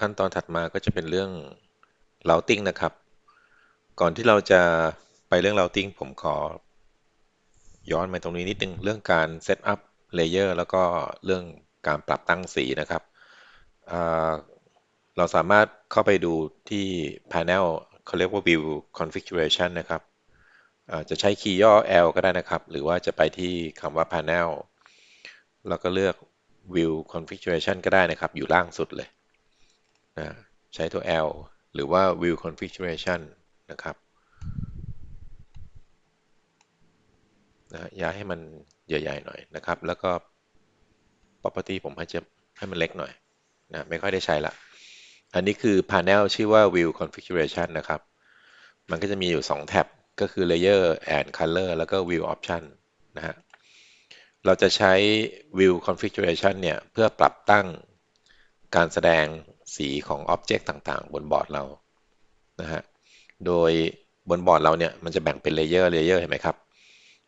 ขั้นตอนถัดมาก็จะเป็นเรื่อง routing นะครับ ก่อนที่เราจะไปเรื่อง routing ผมขอ ย้อนมาตรงนี้นิดนึงเรื่องการ set up layer แล้วก็เรื่องการปรับตั้งสีนะครับเเราสามารถเข้าไปดูที่ panel เขาเรียกว่า view configuration นะครับจะใช้คีย์ย่อ L ก็ได้นะครับ หรือว่าจะไปที่คำว่า panel แล้วก็เลือก view configuration ก็ได้นะครับ อยู่ล่างสุดเลย นะใช้ตัว L หรือว่า view configuration นะครับนะย้ายให้มันใหญ่ๆหน่อยนะครับ แล้วก็ property ผมให้จะให้มันเล็กหน่อยนะไม่ค่อยได้ใช้ละ อันนี้คือ panel ชื่อว่า view configuration นะครับ มันก็จะมีอยู่ 2 แท็บ ก็คือ layer and color แล้วก็ view option นะฮะ เราจะใช้ view configuration เนี่ย เพื่อปรับตั้งการแสดง สีของ object ต่างๆ บนบอร์ดเรานะฮะโดยบนบอร์ดเราเนี่ยมันจะแบ่งเป็น layer layer เห็นไหมครับ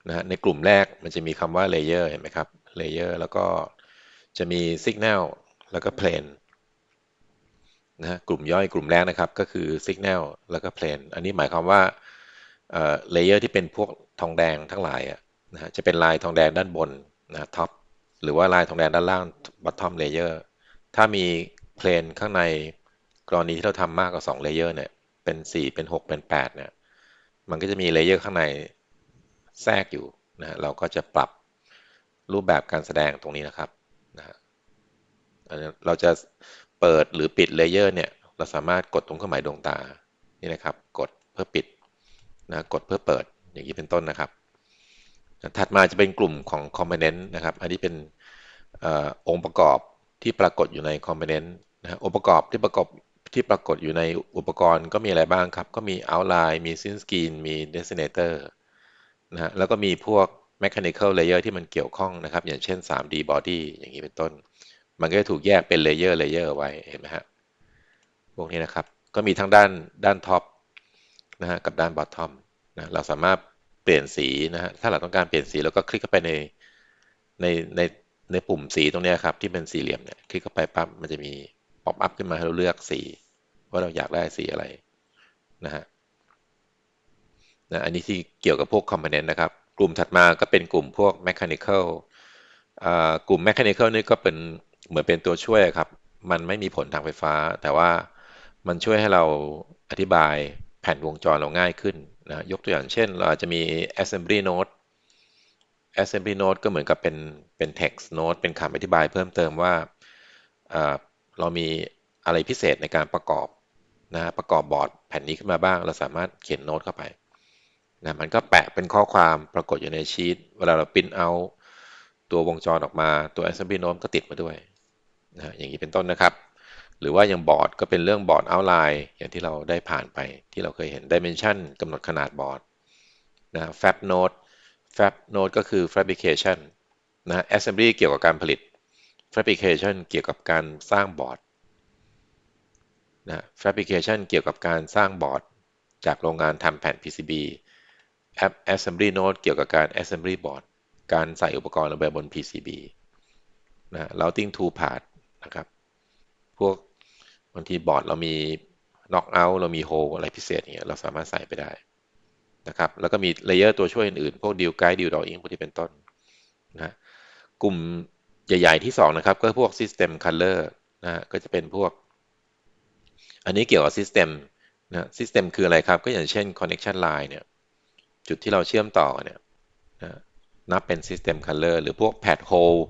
นะฮะในกลุ่มแรกมันจะมีคำว่า layer เห็นไหมครับ layer แล้วก็จะมี signal แล้วก็ plane นะฮะกลุ่มย่อยกลุ่มแรกนะครับก็คือ signal แล้วก็ plane อันนี้หมายความว่าเอ่อ layer ที่เป็นพวกทองแดงทั้งหลายอะนะฮะจะเป็นลายทองแดงด้านบนนะ top หรือว่าลายทองแดงด้านล่าง bottom layer ถ้ามี plane ข้างในกรณีที่เราทำมากกว่า2 layer เนี่ยเป็น 4 เป็น 6 เป็น 8 เนี่ย มันก็จะมี layer ข้างในแทรกอยู่นะฮะเราก็จะปรับรูปแบบการแสดงตรงนี้นะครับนะฮะเราจะเปิดหรือปิดเลเยอร์เนี่ย เราสามารถกดตรงเครื่องหมายดวงตา นี่นะครับ กดเพื่อปิดนะกดเพื่อเปิดอย่างนี้เป็นต้นนะครับ ถัดมาจะเป็นกลุ่มของ component นะครับ อันนี้เป็นอองค์ประกอบ ที่ปรากฏอยู่ใน component นะองค์ประกอบที่ประกอบที่ปรากฏอยู่ในอุปกรณ์ก็มีอะไรบ้างครับ ก็มี outline มี sin screen มี designator นะฮะแล้วก็มีพวก mechanical layer ที่มันเกี่ยวข้องนะครับ อย่างเช่น 3D body อย่างนี้เป็นต้น มันก็จะถูกแยกเป็น layer layer ไว้เห็นไหมฮะพวกนี้นะครับ ก็มีทั้งด้านด้านท็อปนะฮะกับด้านบอททอมนะเราสามารถเปลี่ยนสีนะฮะถ้าเราต้องการเปลี่ยนสีแล้วก็คลิกเข้าไปในในใน ในปุ่มสีตรงนี้ครับที่เป็นสี่เหลี่ยมเนี่ยคลิกเข้าไปปั๊บมันจะมีป๊อปอัพขึ้นมาให้เราเลือกสี ว่าเราอยากได้สีอะไรนะฮะนะอันนี้ที่เกี่ยวกับพวกคอมโพเนนต์นะครับ กลุ่มถัดมาก็เป็นกลุ่มพวก mechanical กลุ่ม mechanical นี่ก็เป็นเหมือนเป็นตัวช่วยครับ มันไม่มีผลทางไฟฟ้า แต่ว่ามันช่วยให้เราอธิบายแผ่นวงจรเราง่ายขึ้นนะยกตัวอย่างเช่น เราอาจจะมี assembly note assembly note ก็เหมือนกับเป็นเป็น text note เป็นคำอธิบายเพิ่มเติมว่าเรามีอะไรพิเศษในการประกอบนะประกอบบอร์ดแผ่นนี้ขึ้นมาบ้าง เราสามารถเขียนโน้ตเข้าไปนะมันก็แปะเป็นข้อความปรากฏอยู่ในชีตเวลาเราพิมพ์เอาตัววงจรออกมาตัว assembly note ก็ติดมาด้วยนะอย่างนี้เป็นต้นนะครับ หรือว่าอย่างบอร์ดก็เป็นเรื่องบอร์ดเอาไลน์อย่างที่เราได้ผ่านไปที่เราเคยเห็น dimension กำหนดขนาดบอร์ดนะ fab node fab node ก็คือ fabrication นะ assembly เกี่ยวกับการผลิต fabrication เกี่ยวกับการสร้างบอร์ดนะ fabrication เกี่ยวกับการสร้างบอร์ด จากโรงงานทำแผ่น PCB assembly node เกี่ยวกับการ assembly board การใส่อุปกรณ์ลงไปบน PCB นะ routing to path นะครับ พวกบางทีบอร์ดเรามี knock out เรามี hole อะไรพิเศษเงี้ยเราสามารถใส่ไปได้ นะครับ แล้วก็มีเลเยอร์ตัวช่วยอื่นๆ พวก deal guide deal drawing พวกที่เป็นต้นนะกลุ่มใหญ่ๆที่ 2 นะครับ ก็พวก system color นะก็จะเป็นพวก อันนี้เกี่ยวกับ system นะ system คืออะไรครับ ก็อย่างเช่น connection line เนี่ย จุดที่เราเชื่อมต่อเนี่ยนะนับเป็น system color หรือพวก pad hole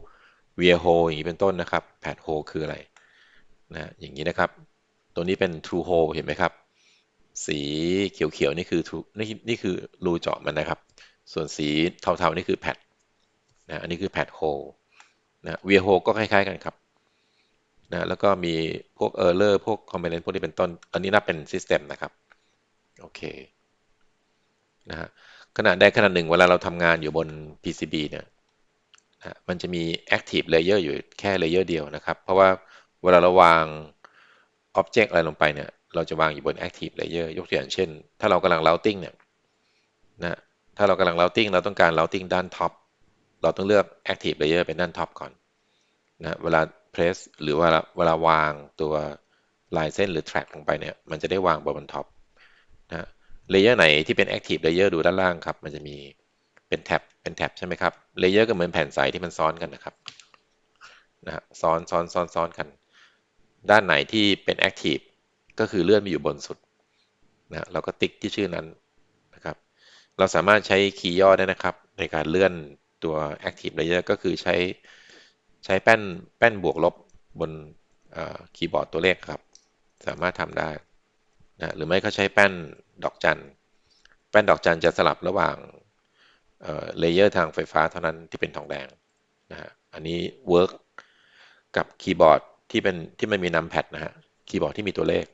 via hole อย่างนี้เป็นต้นนะครับ pad hole คืออะไรนะอย่างนี้นะครับ ตัวนี้เป็น true hole เห็นไหมครับ สีเขียวๆนี่คือนี่นี่คือรูเจาะมันนะครับ ส่วนสีเทาๆนี่คือ pad นะอันนี้คือ pad hole นะ via hole ก็คล้ายๆกันครับนะแล้วก็มีพวก error พวก component พวกนี้เป็นต้น อันนี้นับเป็น system นะครับโอเคนะฮะขณะใดขณะหนึ่งเวลาเราทำงานอยู่บน PCB เนี่ยนะมันจะมี active layer อยู่แค่ layer เดียวนะครับ เพราะว่าเวลาเราวาง object อะไรลงไปเนี่ย เราจะวางอยู่บน active layer ยกตัวอย่างเช่น ถ้าเรากำลัง routing เนี่ยนะถ้าเรากำลัง routing เราต้องการ routing ด้าน top เราต้องเลือก active layer เป็นด้าน top ก่อนนะเวลา press หรือว่าเวลาวางตัวลายเส้นหรือ track ลงไปเนี่ยมันจะได้วางบนบนท็อปนะเลเยอร์ไหนที่เป็น active layer ดูด้านล่างครับ มันจะมีเป็นแท็บเป็นแท็บใช่ไหมครับเลเยอร์ก็เหมือนแผ่นใสที่มันซ้อนกันนะครับนะฮะซ้อนซ้อนซ้อนซ้อนกัน ด้านไหนที่เป็น active ก็คือเลื่อนไปอยู่บนสุดนะเราก็ติ๊กที่ชื่อนั้นนะครับ เราสามารถใช้คีย์ย่อได้นะครับ ในการเลื่อนตัว active layer ก็คือใช้ใช้แป้นแป้นบวกลบบนคีย์บอร์ดตัวเลขครับ สามารถทำได้นะหรือไม่ก็ใช้แป้นดอกจัน แป้นดอกจันจะสลับระหว่างเลเยอร์ทางไฟฟ้าเท่านั้นที่เป็นทองแดงนะฮะอันนี้เวิร์กกับคีย์บอร์ดที่เป็นที่ไม่มีนัมแพดนะฮะคีย์บอร์ดที่มีตัวเลข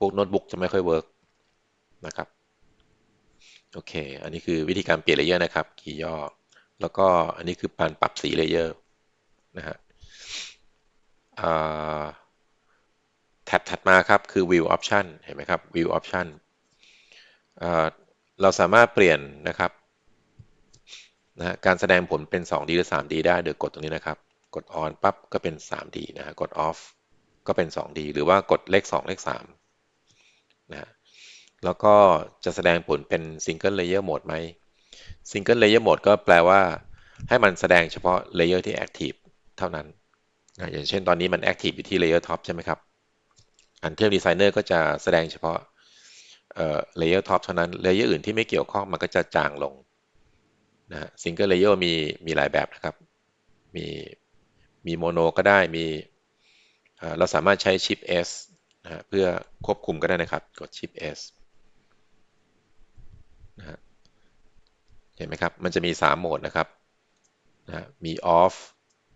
พวกโน้ตบุ๊กจะไม่ค่อยเวิร์กนะครับโอเค อันนี้คือวิธีการเปลี่ยนเลเยอร์นะครับคีย์ย่อ แล้วก็อันนี้คือการปรับสีเลเยอร์นะฮะแท็บถัดมาครับ คือ view option เห็นไหมครับ view option เราสามารถเปลี่ยนนะครับนะการแสดงผลเป็น 2D หรือ 3D ได้โดยกดตรงนี้นะครับ กด on ปั๊บก็เป็น 3D นะฮะกด off ก็เป็น 2D หรือว่ากดเลข 2 เลข 3 นะแล้วก็จะแสดงผลเป็น single layer mode ไหม single layer mode ก็แปลว่า ให้มันแสดงเฉพาะ layer ที่ active เท่านั้นนะอย่างเช่นตอนนี้มัน active อยู่ที่ layer top ใช่ไหมครับ Until Designer ก็จะแสดงเฉพาะเอ่อ layer top เท่านั้น layer อื่นที่ไม่เกี่ยวข้องมันก็จะจางลงนะ single layer มีมีหลายแบบนะครับ มีมีโมโนก็ได้มีเราสามารถใช้ชิป S นะเพื่อควบคุมก็ได้นะครับ กดชิป S นะเห็นไหมครับ มันจะมี 3 โหมดนะครับนะมี off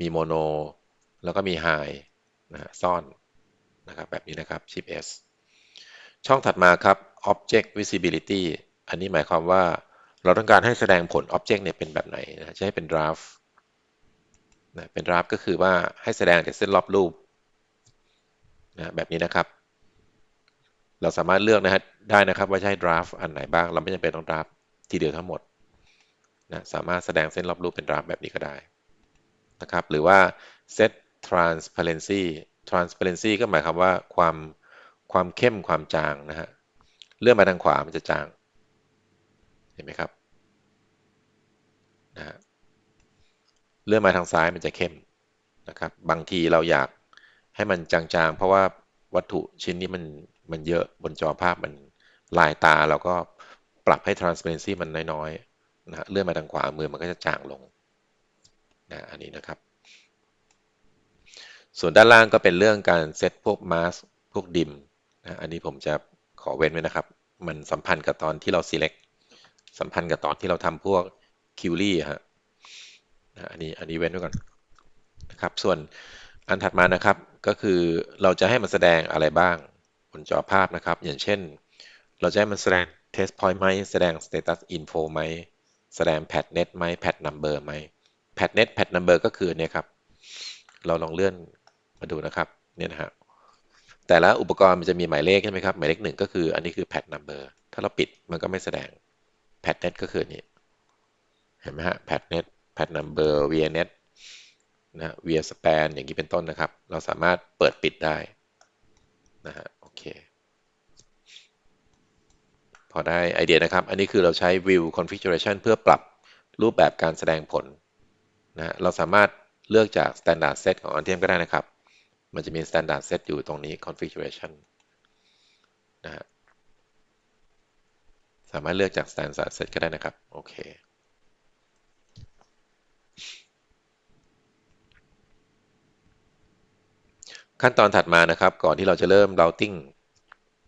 มี mono แล้วก็มี high นะซ่อนนะครับแบบนี้นะครับชิป S ช่องถัดมาครับ object visibility อันนี้หมายความว่าเราต้องการให้แสดงผล object เนี่ยเป็นแบบไหนนะจะให้เป็น draft นะเป็น draft ก็คือว่าให้แสดงแต่เส้นรอบรูปนะแบบนี้นะครับ เราสามารถเลือกนะฮะได้นะครับว่าใช้ draft อันไหนบ้าง เราไม่จำเป็นต้อง draft ทีเดียวทั้งหมดนะสามารถแสดงเส้นรอบรูปเป็น draft แบบนี้ก็ได้นะครับหรือว่า set transparency transparency ก็หมายความว่าความความเข้มความจางนะฮะเลื่อนมาทางขวามันจะจาง เห็นไหมครับนะฮะเลื่อนมาทางซ้ายมันจะเข้มนะครับ บางทีเราอยากให้มันจางๆ เพราะว่าวัตถุชิ้นนี้มัน มันเยอะบนจอภาพมันลายตาเราก็ปรับให้ transparency มันน้อยๆนะเลื่อนมาทางขวามือมันก็จะจางลงนะอันนี้นะครับ ส่วนด้านล่างก็เป็นเรื่องการเซตพวกมาสพวกดิมนะอันนี้ผมจะขอเว้นไว้นะครับ มันสัมพันธ์กับตอนที่เรา select สัมพันธ์กับตอนที่เราทำพวก q u e r y ฮะอันนี้อันนี้เว้นไว้ก่อนนะครับ ส่วนอันถัดมานะครับก็คือเราจะให้มันแสดงอะไรบ้าง บนจอภาพนะครับ อย่างเช่น เราจะให้มันแสดง test point ไหม แสดง status info ไหม แสดง pad net ไหม pad number ไหม pad net pad number ก็คือเนี่ยครับ เราลองเลื่อนมาดูนะครับ เนี่ยนะฮะ แต่ละอุปกรณ์มันจะมีหมายเลขใช่ไหมครับ หมายเลขหนึ่งก็คือ อันนี้คือ pad number ถ้าเราปิดมันก็ไม่แสดง pad net ก็คือนี่เห็นไหมฮะ pad net pad number vnet นะ vspan อย่างนี้เป็นต้นนะครับ เราสามารถเปิดปิดได้นะฮะ เค พอได้ไอเดียนะครับ อันนี้คือเราใช้ view configuration เพื่อปรับรูปแบบการแสดงผลนะ เราสามารถเลือกจาก standard set ของ Anthem ก็ได้นะครับ มันจะมี standard set อยู่ตรงนี้ configuration นะฮะ สามารถเลือกจาก standard set ก็ได้นะครับ โอเค ขั้นตอนถัดมานะครับ ก่อนที่เราจะเริ่ม routing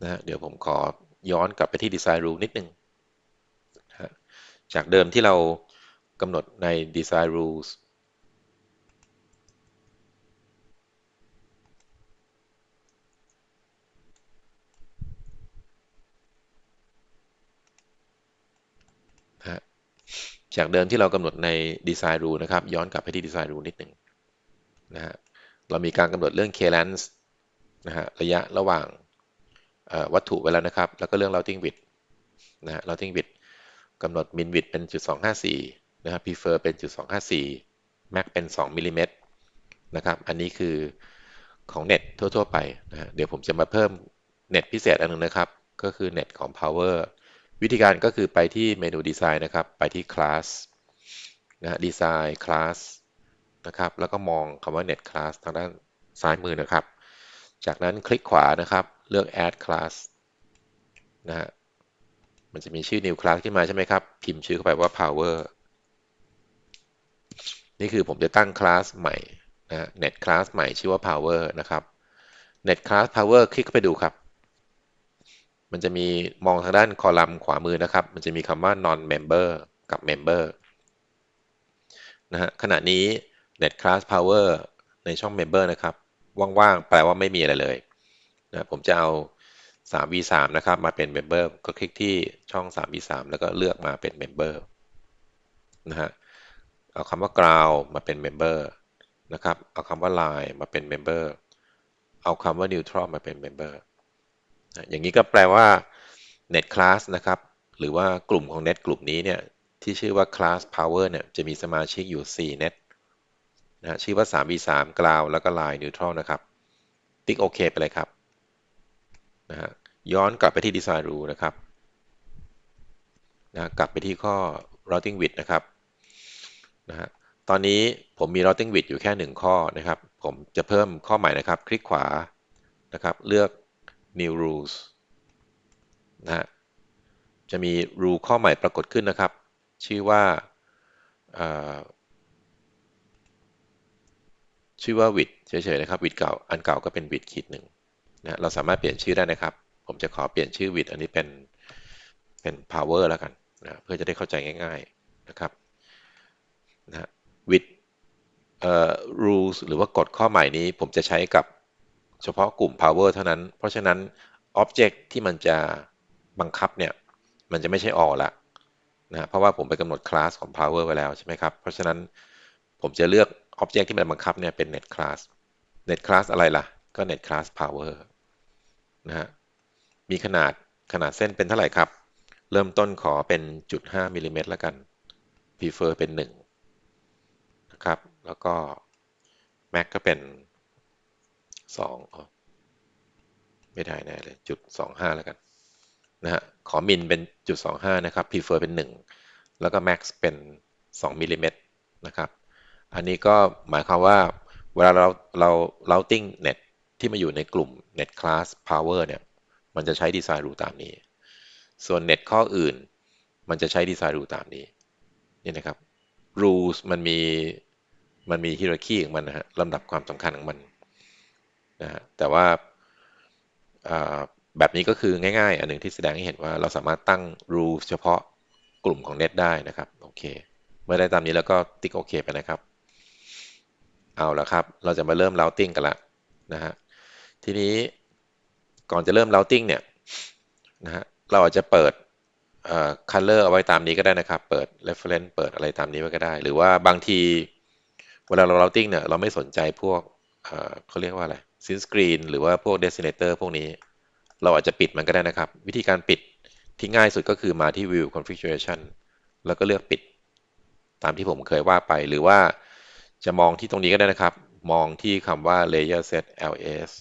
นะเดี๋ยวผมขอย้อนกลับไปที่ design rule นิดนึงนะจากเดิมที่เรากำหนดใน design rules จากเดิมที่เรากำหนดใน design rule นะครับ ย้อนกลับไปที่ design rule นิดหนึ่งนะฮะ เรามีการกำหนดเรื่อง clearance นะฮะระยะระหว่างวัตถุไว้แล้วนะครับ แล้วก็เรื่อง routing width นะฮะ routing width กำหนด min width เป็นจุด254นะครับ prefer เป็นจุด254 max เป็น 2มิลลิเมตรนะครับ อันนี้คือของเน็ตทั่ว ๆ ไปนะฮะเดี๋ยวผมจะมาเพิ่มเน็ตพิเศษอันหนึงนะครับ ก็คือเน็ตของ power วิธีการก็คือไปที่เมนูดีไซน์นะครับ ไปที่ class นะฮะ design class นะครับ แล้วก็มองคำว่า net class ทางด้านซ้ายมือนะครับ จากนั้นคลิกขวานะครับ เลือก add class นะฮะ มันจะมีชื่อ new class ขึ้นมาใช่ไหมครับ พิมพ์ชื่อเข้าไปว่า power นี่คือผมจะตั้งคลาสใหม่นะ net class ใหม่ชื่อว่า power นะครับ net class power คลิกเข้าไปดูครับมันจะมีมองทางด้านคอลัมน์ขวามือนะครับ มันจะมีคำว่า non member กับ member นะฮะขณะนี้ net class power ในช่อง member นะครับ ว่างๆ แปลว่าไม่มีอะไรเลยนะผมจะเอา 3v3 นะครับ มาเป็น member ก็คลิกที่ช่อง 3v3 แล้วก็เลือกมาเป็น member นะฮะ เอาคำว่า ground มาเป็น member นะครับ เอาคำว่า line มาเป็น member เอาคำว่า neutral มาเป็น member นะอย่างนี้ก็แปลว่า net class นะครับ หรือว่ากลุ่มของ net กลุ่มนี้เนี่ย ที่ชื่อว่า class power เนี่ย จะมีสมาชิกอยู่ 4 net นะชื่อว่า 3v3 ground แล้วก็ line neutral นะครับ ติ๊กโอเคไปเลยครับนะฮะย้อนกลับไปที่ design rule นะครับนะกลับไปที่ข้อ routing width นะครับนะฮะตอนนี้ผมมี routing width อยู่แค่ 1 ข้อนะครับ ผมจะเพิ่มข้อใหม่นะครับ คลิกขวานะครับ เลือก new rules นะฮะจะมี rule ข้อใหม่ปรากฏขึ้นนะครับ ชื่อว่า ชื่อว่า width เฉยๆนะครับ width เก่าอันเก่าก็เป็น width ขีดหนึ่งนะเราสามารถเปลี่ยนชื่อได้นะครับ ผมจะขอเปลี่ยนชื่อ width อันนี้เป็นเป็น power แล้วกันนะเพื่อจะได้เข้าใจง่าย ๆนะครับนะ width เอ่อ rules หรือว่ากฎข้อใหม่นี้ผมจะใช้กับเฉพาะกลุ่ม power เท่านั้น เพราะฉะนั้น object ที่มันจะบังคับเนี่ยมันจะไม่ใช่ all ละนะเพราะว่าผมไปกำหนด class ของ power ไว้แล้วใช่ไหมครับ เพราะฉะนั้นผมจะเลือก object ที่มันบังคับเนี่ยเป็น net class net class อะไรล่ะ ก็ net class power นะฮะ มีขนาดขนาดเส้นเป็นเท่าไหร่ครับ เริ่มต้นขอเป็นจุด5มิลลิเมตรแล้วกัน prefer เป็น 1 นะครับ แล้วก็ max ก็เป็น2ไม่ได้แน่เลยจุด25 แล้วกันนะฮะ ขอ min เป็นจุด25 นะครับ prefer เป็น 1 แล้วก็ max เป็น 2มิลลิเมตรนะครับ อันนี้ก็หมายความว่าเวลาเราเรา routing net ที่มาอยู่ในกลุ่ม net class power เนี่ยมันจะใช้ design rule ตามนี้ ส่วน net ข้ออื่น มันจะใช้ design rule ตามนี้นี่นะครับ rules มันมีมันมี hierarchy ของมันนะฮะลำดับความสำคัญของมันนะฮะแต่ว่าแบบนี้ก็คือง่ายๆ อันหนึ่งที่แสดงให้เห็นว่าเราสามารถตั้ง rule เฉพาะกลุ่มของ net ได้นะครับ โอเค เมื่อได้ตามนี้แล้วก็ติ๊กโอเคไปนะครับ เอาละครับ เราจะมาเริ่ม routing กันละนะฮะ ทีนี้ก่อนจะเริ่ม routing เนี่ยนะฮะ เราอาจจะเปิด color เอาไว้ตามนี้ก็ได้นะครับ เปิด reference เปิดอะไรตามนี้ไว้ก็ได้ หรือว่าบางทีเวลาเรา routing เนี่ย เราไม่สนใจพวกเขาเรียกว่าอะไร sin screen หรือว่าพวก destinator พวกนี้ เราอาจจะปิดมันก็ได้นะครับ วิธีการปิดที่ง่ายสุดก็คือมาที่ view configuration แล้วก็เลือกปิด ตามที่ผมเคยว่าไป หรือว่า จะมองที่ตรงนี้ก็ได้นะครับ มองที่คำว่า layer set ls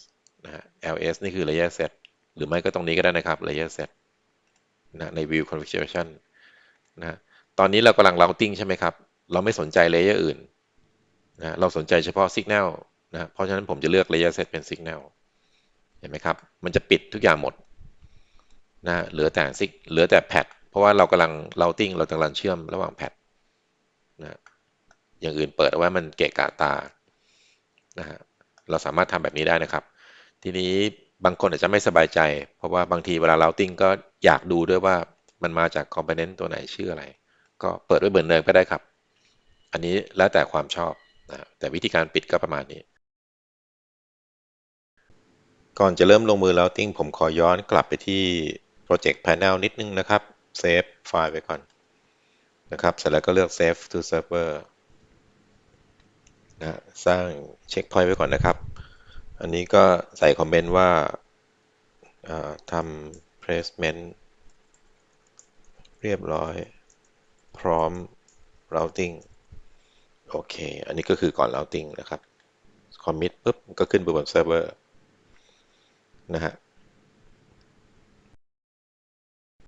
นะฮะ ls นี่คือ layer set หรือไม่ก็ตรงนี้ก็ได้นะครับ layer set นะใน view configuration นะตอนนี้เรากำลัง routing ใช่ไหมครับ เราไม่สนใจ layer อื่นนะเราสนใจเฉพาะ signal นะเพราะฉะนั้นผมจะเลือก layer set เป็น signal เห็นไหมครับ มันจะปิดทุกอย่างหมดนะเหลือแต่ซิกเหลือแต่แพดเพราะว่าเรากำลัง routing เรากำลังเชื่อมระหว่างแพดนะ อย่างอื่นเปิดเอาไว้มันเกะกะตานะฮะเราสามารถทำแบบนี้ได้นะครับ ทีนี้บางคนอาจจะไม่สบายใจ เพราะว่าบางทีเวลา routing ก็อยากดูด้วยว่ามันมาจาก component ตัวไหนชื่ออะไร ก็เปิดไว้เหมือนเดิมก็ได้ครับ อันนี้แล้วแต่ความชอบนะแต่วิธีการปิดก็ประมาณนี้ ก่อนจะเริ่มลงมือ routing ผมขอย้อนกลับไปที่ project panel นิดนึงนะครับเซฟไฟล์ไว้ก่อนนะครับ เสร็จแล้วก็เลือก save to server นะสร้างเช็คพอยต์ไว้ก่อนนะครับ อันนี้ก็ใส่คอมเมนต์ว่าทำ placement เรียบร้อย พร้อม routing โอเค อันนี้ก็คือก่อน routing นะครับ commit ปุ๊บ ก็ขึ้นไปบนเซิร์ฟเวอร์นะฮะ